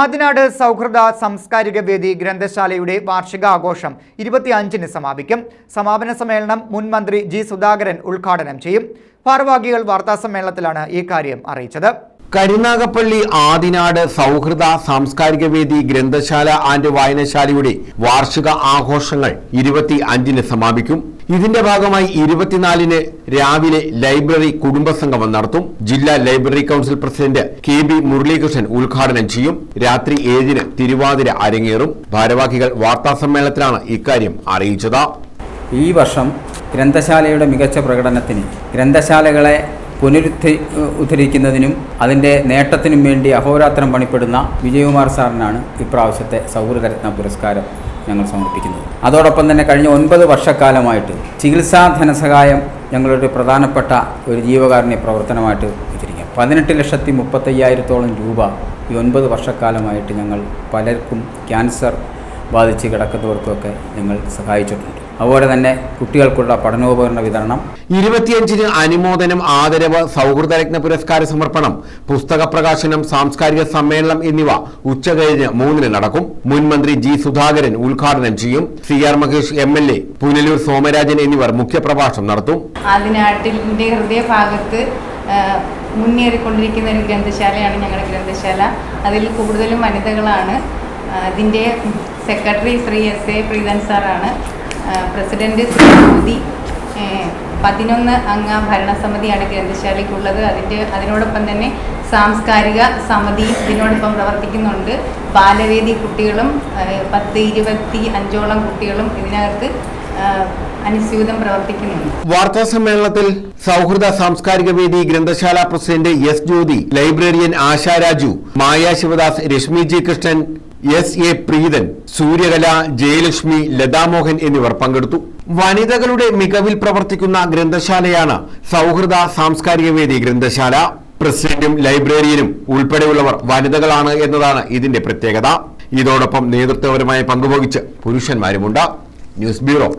ആദിനാട് സൗഹൃദ സാംസ്കാരിക വേദി ഗ്രന്ഥശാലയുടെ വാർഷികാഘോഷം ഇരുപത്തിയഞ്ചിന് സമാപിക്കും. സമാപന സമ്മേളനം മുൻ മന്ത്രി ജി സുധാകരൻ ഉദ്ഘാടനം ചെയ്യും. ഭാരവാഹികൾ വാർത്താസമ്മേളനത്തിലാണ് ഈ കാര്യം അറിയിച്ചത്. കരുനാഗപ്പള്ളി ആദിനാട് സൗഹൃദ സാംസ്കാരിക വേദി ഗ്രന്ഥശാല ആൻഡ് വായനശാലയുടെ വാർഷിക ആഘോഷങ്ങൾ ഇരുപത്തി അഞ്ചിന് സമാപിക്കും. ഇതിന്റെ ഭാഗമായി ഇരുപത്തിനാലിന് രാവിലെ ലൈബ്രറി കുടുംബസംഗമം നടത്തും. ജില്ലാ library council president K B Muralikrishnan ഉദ്ഘാടനം ചെയ്യും. രാത്രി ഏഴിന് തിരുവാതിര അരങ്ങേറും. ഭാരവാഹികൾ വാർത്താസമ്മേളനത്തിലാണ് ഇക്കാര്യം അറിയിച്ചത്. ഈ വർഷം ഗ്രന്ഥശാലയുടെ മികച്ച പ്രകടനത്തിന് ഗ്രന്ഥശാലകളെ പുനരുദ്ധ ഉദ്ധരിക്കുന്നതിനും അതിന്റെ നേട്ടത്തിനും വേണ്ടി അഹോരാത്രം പണിപ്പെടുന്ന വിജയകുമാർ സാറിനാണ് ഇപ്രാവശ്യത്തെ സൗഹൃദരത്ന പുരസ്കാരം. ഞങ്ങൾ സമർപ്പിക്കുന്നത്. അതോടൊപ്പം തന്നെ കഴിഞ്ഞ ഒൻപത് വർഷക്കാലമായിട്ട് ചികിത്സാ ധനസഹായം ഞങ്ങളൊരു പ്രധാനപ്പെട്ട ഒരു ജീവകാരുണ്യ പ്രവർത്തനമായിട്ട് വെച്ചിരിക്കുക പതിനെട്ട് ലക്ഷത്തി മുപ്പത്തയ്യായിരത്തോളം രൂപ ഈ ഒൻപത് വർഷക്കാലമായിട്ട് ഞങ്ങൾ പലർക്കും ക്യാൻസർ ബാധിച്ച് കിടക്കുന്നവർക്കൊക്കെ ഞങ്ങൾ സഹായിച്ചിട്ടുണ്ട്. അതുപോലെ തന്നെ കുട്ടികൾക്കുള്ള പഠനോപകരണ വിതരണം. ഇരുപത്തിയഞ്ചിന് അനുമോദനം ആദരവ് സൗഹൃദരത്ന പുരസ്കാര സമർപ്പണം പുസ്തക പ്രകാശനം സാംസ്കാരിക സമ്മേളനം എന്നിവ ഉച്ച ഉച്ചകഴിഞ്ഞ് മൂന്നിന് നടക്കും. മുൻ മന്ത്രി ജി സുധാകരൻ ഉദ്ഘാടനം ചെയ്യും. C R Mahesh M L A Punalur Somarajan എന്നിവർ മുഖ്യപ്രഭാഷണം നടത്തും. ആദിനാട്ടിന്റെ ഹൃദയഭാഗത്ത് മുന്നേറിക്കൊണ്ടിരിക്കുന്ന ഒരു ഗ്രന്ഥശാലയാണ് ഞങ്ങളുടെ ഗ്രന്ഥശാല. അതിൽ കൂടുതലും വനിതകളാണ്. അതിന്റെ secretary Shri S A Preethan സാറാണ്. പ്രസിഡന്റ് ശ്രീ മോദി പതിനൊന്ന് അംഗ ഭരണസമിതിയാണ് ഗ്രന്ഥശാലയ്ക്കുള്ളത്. അതിന്റെ അതിനോടൊപ്പം തന്നെ സാംസ്കാരിക സമിതി ഇതിനോടൊപ്പം പ്രവർത്തിക്കുന്നുണ്ട്. ബാലവേദി കുട്ടികളും പത്ത് ഇരുപത്തി അഞ്ചോളം കുട്ടികളും ഇതിനകത്ത് അനുസ്യൂതം പ്രവർത്തിക്കുന്നുണ്ട്. വാർത്താ സമ്മേളനത്തിൽ സൗഹൃദ സാംസ്കാരിക വേദി ഗ്രന്ഥശാല president S Jyothi librarian Asha Raju Maya Sivadas Reshmi G Krishnan S A Preethan Suryakala Jayalakshmi Lathamohan എന്നിവർ പങ്കെടുത്തു. വനിതകളുടെ മികവിൽ പ്രവർത്തിക്കുന്ന ഗ്രന്ഥശാലയാണ് സൗഹൃദ സാംസ്കാരിക വേദി ഗ്രന്ഥശാല. പ്രസിഡന്റും ലൈബ്രറിയനും ഉൾപ്പെടെയുള്ളവർ വനിതകളാണ് എന്നതാണ് ഇതിന്റെ പ്രത്യേകത. ഇതോടൊപ്പം നേതൃത്വപരമായ പങ്കുവഹിച്ച് പുരുഷന്മാരുമുണ്ട്. News bureau.